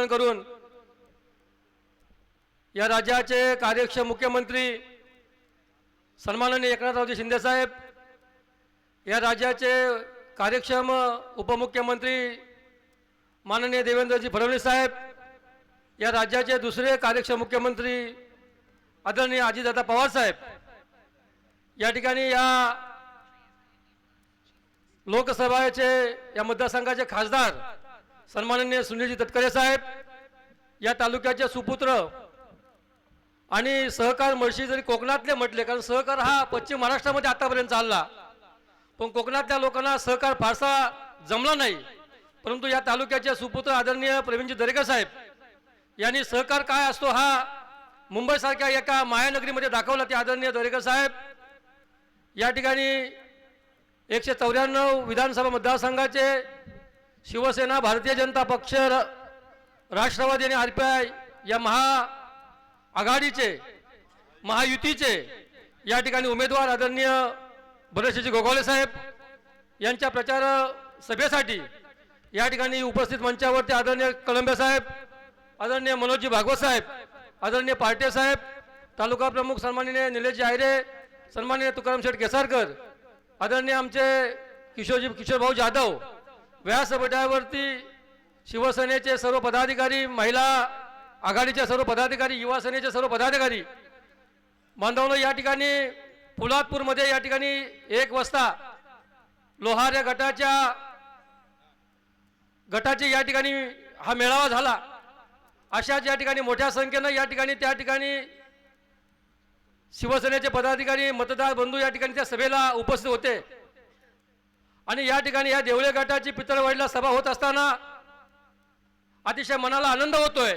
अभिवादन करून या राज्याचे कार्यक्षम मुख्यमंत्री सन्माननीय एकनाथरावजी शिंदेसाहेब या राज्याचे कार्यक्षम उपमुख्यमंत्री माननीय देवेंद्रजी फडणवीस साहेब या राज्याचे दुसरे कार्यक्षम मुख्यमंत्री आदरणीय अजितदादा पवार साहेब या ठिकाणी या लोकसभाचे या मतदारसंघाचे खासदार सन्माननीय सुनीलजी तटकरे साहेब या तालुक्याचे सुपुत्र आणि सहकार म्हशी जरी कोकणातले म्हटले कारण सहकार हा पश्चिम महाराष्ट्रामध्ये आतापर्यंत चालला. पण कोकणातल्या लोकांना सहकार फारसा जमला नाही. परंतु या तालुक्याचे सुपुत्र आदरणीय प्रवीणजी दरेकर साहेब यांनी सहकार काय असतो हा मुंबईसारख्या एका मायानगरीमध्ये दाखवला ते आदरणीय दरेकर साहेब. या ठिकाणी एकशे चौऱ्याण्णव विधानसभा मतदारसंघाचे शिवसेना भारतीय जनता पक्ष राष्ट्रवादी आणि आर पी आय या महा आघाडीचे महायुतीचे या ठिकाणी उमेदवार आदरणीय भरतशेजी गोगावले साहेब यांच्या प्रचार सभेसाठी या ठिकाणी उपस्थित मंचावरती आदरणीय कळंबे साहेब आदरणीय मनोजी भागवत साहेब आदरणीय पार्टे साहेब तालुका प्रमुख सन्माननीय निलेशजी आयरे सन्माननीय तुकाराम शेठ केसारकर आदरणीय आमचे किशोरजी किशोरभाऊ जाधव व्यासपीठावरती शिवसेनेचे सर्व पदाधिकारी महिला आघाडीचे सर्व पदाधिकारी युवा सेनेचे सर्व पदाधिकारी बांधवनं या ठिकाणी. पोलादपूरमध्ये या ठिकाणी एक वाजता लोहार या गटाच्या गटाचे या ठिकाणी हा मेळावा झाला. अशाच या ठिकाणी मोठ्या संख्येनं या ठिकाणी त्या ठिकाणी शिवसेनेचे पदाधिकारी मतदार बंधू या ठिकाणी त्या सभेला उपस्थित होते. आणि या ठिकाणी या देवळे गटाची पितळवाडीला सभा होत असताना अतिशय मनाला आनंद होतोय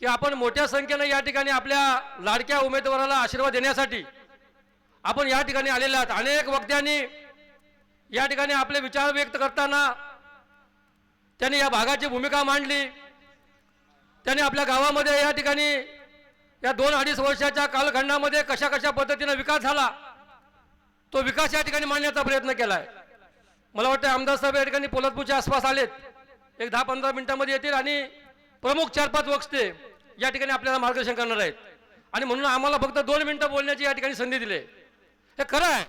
की आपण मोठ्या संख्येनं या ठिकाणी आपल्या लाडक्या उमेदवाराला आशीर्वाद देण्यासाठी आपण या ठिकाणी आलेले आहात. अनेक वक्त्यांनी या ठिकाणी आपले विचार व्यक्त करताना त्यांनी या भागाची भूमिका मांडली. त्यांनी आपल्या गावामध्ये या ठिकाणी या दोन अडीच वर्षाच्या कालखंडामध्ये कशा कशा पद्धतीनं विकास झाला तो विकास या ठिकाणी मांडण्याचा प्रयत्न केला आहे मला वाटतं आमदार साहेब या ठिकाणी पोलादपूरच्या आसपास आलेत. एक दहा पंधरा मिनिटांमध्ये येतील आणि प्रमुख चार पाच वक्ते या ठिकाणी आपल्याला मार्गदर्शन करणार आहेत. आणि म्हणून आम्हाला फक्त दोन मिनिटं बोलण्याची या ठिकाणी संधी दिली. हे खरं आहे.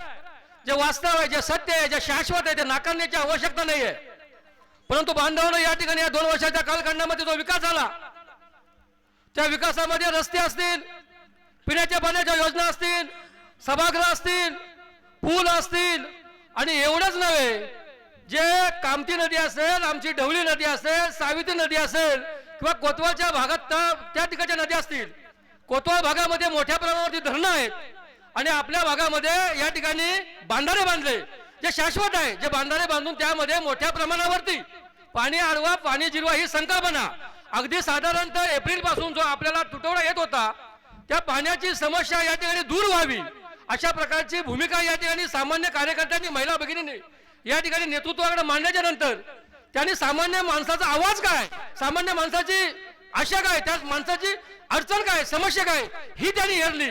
जे वास्तव आहे जे सत्य आहे जे शाश्वत आहे ते नाकारण्याची आवश्यकता नाही आहे परंतु बांधवानं या ठिकाणी या दोन वर्षाच्या कालखंडामध्ये जो विकास झाला त्या विकासामध्ये रस्ते असतील पिण्याच्या पाण्याच्या योजना असतील सभागृह असतील पूल असतील आणि एवढंच नव्हे जे कामती नदी असेल आमची ढवळी नदी असेल सावित्री नदी असेल किंवा कोतवालच्या भागात त्या- त्या ठिकाणच्या नद्या असतील कोतवाल भागामध्ये मोठ्या प्रमाणावरती धरणं आहेत. आणि आपल्या भागामध्ये या ठिकाणी बांधारे बांधले जे शाश्वत आहे जे बांधारे बांधून त्यामध्ये मोठ्या प्रमाणावरती पाणी आडवा पाणी जिरवा ही संकल्पना. अगदी साधारणतः एप्रिलपासून जो आपल्याला तुटवडा येत होता त्या पाण्याची समस्या या ठिकाणी दूर व्हावी. अशा प्रकारची भूमिका या ठिकाणी सामान्य कार्यकर्त्यांनी महिला भगिनींनी या ठिकाणी नेतृत्वाकडे मांडल्याच्या नंतर त्यांनी सामान्य माणसाचा आवाज काय सामान्य माणसाची आशा काय त्या माणसाची अडचण काय समस्या काय ही त्यांनी हेरली.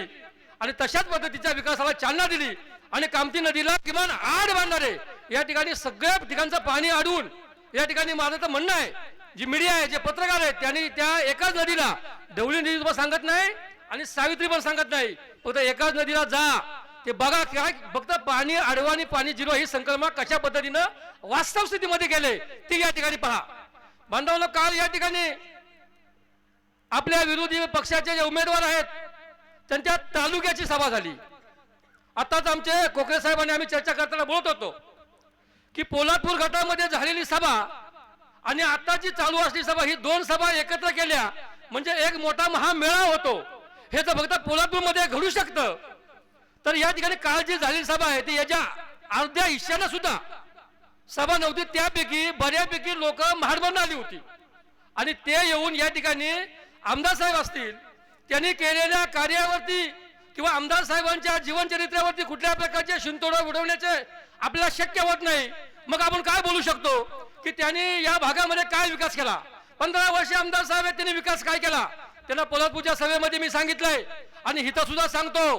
आणि तशाच पद्धतीच्या विकासाला चालना दिली. आणि कामती नदीला किमान आड बांधणारे या ठिकाणी सगळ्या ठिकाणचं पाणी अडवून या ठिकाणी माझं तर म्हणणं आहे जी मीडिया आहे जे पत्रकार आहेत त्यांनी त्या एकाच नदीला ढवळी नदी तुम्हाला सांगत नाही आणि सावित्री पण सांगत नाही. फक्त एकाच नदीला जा. ते बघा काय फक्त पाणी आडवाणी पाणी जिरो ही संकल्पना कशा पद्धतीनं वास्तव स्थितीमध्ये गेले ती या ठिकाणी पहा. बांधवलं काल या ठिकाणी आपल्या विरोधी पक्षाचे जे उमेदवार आहेत त्यांच्या तालुक्याची सभा झाली. आताच आमचे कोकरे साहेबांनी आम्ही चर्चा करताना बोलत होतो की पोलादपूर गटामध्ये झालेली सभा आणि आताची चालू असली सभा ही दोन सभा एकत्र केल्या म्हणजे एक मोठा महामेळा होतो. हे तर फक्त पोलादपूरमध्ये घडू शकतं. तर या ठिकाणी काल जी झालेली सभा आहे ती याच्या अर्ध्या हिश्श्यानं सुद्धा सभा नव्हती. त्यापैकी बऱ्यापैकी लोक महाडबंद आली होती. आणि ते येऊन या ठिकाणी आमदार साहेब असतील त्यांनी केलेल्या कार्यावरती किंवा आमदार साहेबांच्या जीवनचरित्रावरती कुठल्या प्रकारचे शिंतोडा उडवण्याचे आपल्याला शक्य होत नाही. मग आपण काय बोलू शकतो? की त्यांनी या भागामध्ये काय विकास केला? पंधरा वर्ष आमदार साहेब आहेत त्यांनी विकास काय केला? त्यांना पोलादपूरच्या सभेमध्ये मी सांगितलंय. आणि हिथं सुद्धा सांगतो.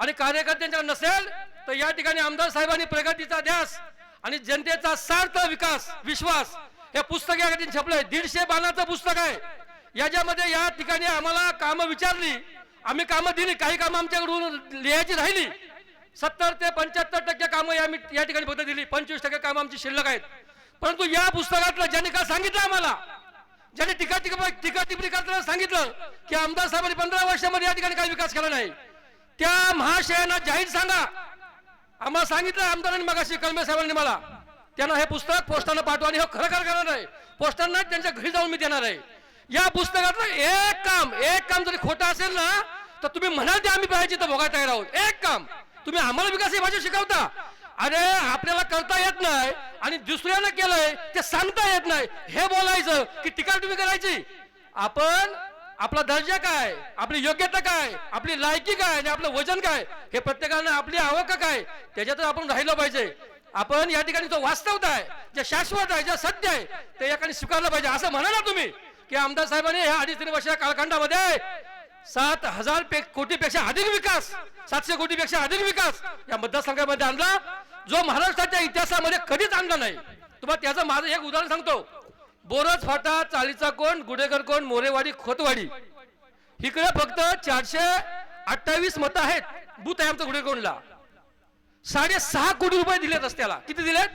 आणि कार्यकर्त्यांच्या नसेल तर या ठिकाणी आमदार साहेबांनी प्रगतीचा ध्यास आणि जनतेचा सार्थ विकास विश्वास हे पुस्तक या ठिकाणी छपलंय. दीडशे पानाचं पुस्तक आहे. याच्यामध्ये या ठिकाणी आम्हाला कामं विचारली. आम्ही कामं दिली. काही कामं आमच्याकडून लिहायची राहिली. सत्तर ते पंच्याहत्तर टक्के कामं या या ठिकाणी फक्त दिली. पंचवीस टक्के कामं आमची शिल्लक आहेत. परंतु या पुस्तकातलं ज्यांनी का सांगितलं आम्हाला? ज्याने टीका टीका टीका टिप्पणी करताना सांगितलं की आमदार साहेबांनी पंधरा वर्षामध्ये या ठिकाणी काही विकास केला नाही. त्या महाशयांना जाहीर सांगा. आम्हाला सांगितलं आमदारांनी मगाशी कलमे साहेबांनी मला. त्यांना हे पुस्तक पोस्टानं पाठवा आणि हे खरं खरं करणार आहे. पोस्टांना त्यांच्या घरी जाऊन मी देणार आहे. या पुस्तकातलं एक काम एक काम जरी खोटं असेल ना तर तुम्ही म्हणाल ते आम्ही पाहिजे तर भोगा तयार आहोत. एक काम तुम्ही आम्हाला विकास ही भाषा शिकवता. अरे आपल्याला करता येत नाही आणि दुसऱ्यानं केलंय ते सांगता येत नाही. हे बोलायचं की टीका तुम्ही करायची? आपण आपला दर्जा काय? आपली योग्यता काय? आपली लायकी काय? आणि आपलं वजन काय? हे प्रत्येकानं आपली आवक काय? त्याच्यातच आपण राहिलं पाहिजे. आपण या ठिकाणी जो वास्तवता आहे जे शाश्वत आहे जे सत्य आहे ते या ठिकाणी स्वीकारलं पाहिजे. असं म्हणा ना तुम्ही की आमदार साहेबांनी ह्या अडीच तीन वर्षाच्या कालखंडामध्ये सात हजार पे कोटीपेक्षा अधिक विकास सातशे कोटीपेक्षा अधिक विकास या मतदारसंघामध्ये आणला. जो महाराष्ट्राच्या इतिहासामध्ये कधीच आणला नाही. तुम्हाला त्याचं माझं एक उदाहरण सांगतो. बोरज फाटा चाळीचा कोण गुडेकर कोण मोरेवाडी खोतवाडी. इकडे फक्त चारशे अठ्ठावीस मतं आहेत. बूथ आहे आमचं गुडेकोंडला साडेसहा कोटी रुपये दिले रस्त्याला. किती दिलेत?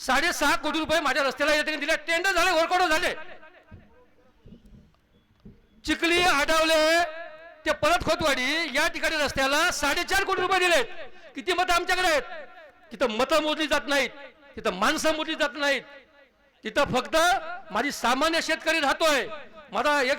साडेसहा कोटी रुपये माझ्या रस्त्याला या ठिकाणी दिले टेंडर झाले वर्कआउट झाले. चिखली आढावले ते परत खोतवाडी या ठिकाणी रस्त्याला साडेचार कोटी रुपये दिलेत. किती मतं आमच्याकडे आहेत? तिथं मतं मोजली जात नाहीत. तिथं माणसं मोजली जात नाहीत. तिथं फक्त माझी सामान्य शेतकरी राहतोय. माझा एक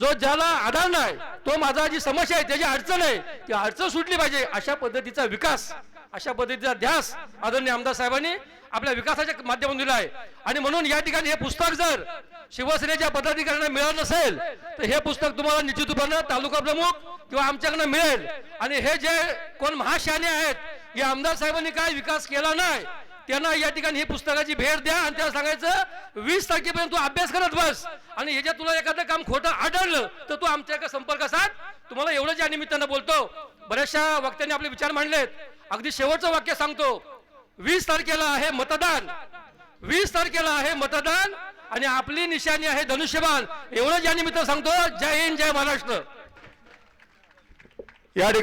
जो ज्याला आधार नाही तो माझा जी समस्या आहे त्याची अडचण आहे ती अडचण सुटली पाहिजे अशा पद्धतीचा विकास अशा पद्धतीचा ध्यास आदरणीय आमदार साहेबांनी आपल्या विकासाच्या माध्यमातून दिला आहे. आणि म्हणून या ठिकाणी हे पुस्तक जर शिवसेनेच्या पदाधिकाऱ्यांना मिळालं नसेल तर हे पुस्तक तुम्हाला निश्चित रूपानं तालुका प्रमुख किंवा आमच्याकडनं मिळेल. आणि हे जे कोण महाशाने आहेत हे आमदार साहेबांनी काय विकास केला नाही त्यांना या ठिकाणी ही पुस्तकाची भेट द्या आणि त्याला सांगायचं वीस तारखेपर्यंत तू अभ्यास करत बस. आणि ह्याच्यात तुला एखादं काम खोटं आढळलं तर तू आमच्या एका संपर्क साध. तुम्हाला एवढंच या निमित्तानं बोलतो बऱ्याचशा वक्त्यांनी आपले विचार मांडलेत. अगदी शेवटचं वाक्य सांगतो. वीस तारखेला आहे मतदान. वीस तारखेला आहे मतदान आणि आपली निशाणी आहे धनुष्यबाण. एवढं या निमित्त सांगतो. जय हिंद जय महाराष्ट्र. या ठिकाणी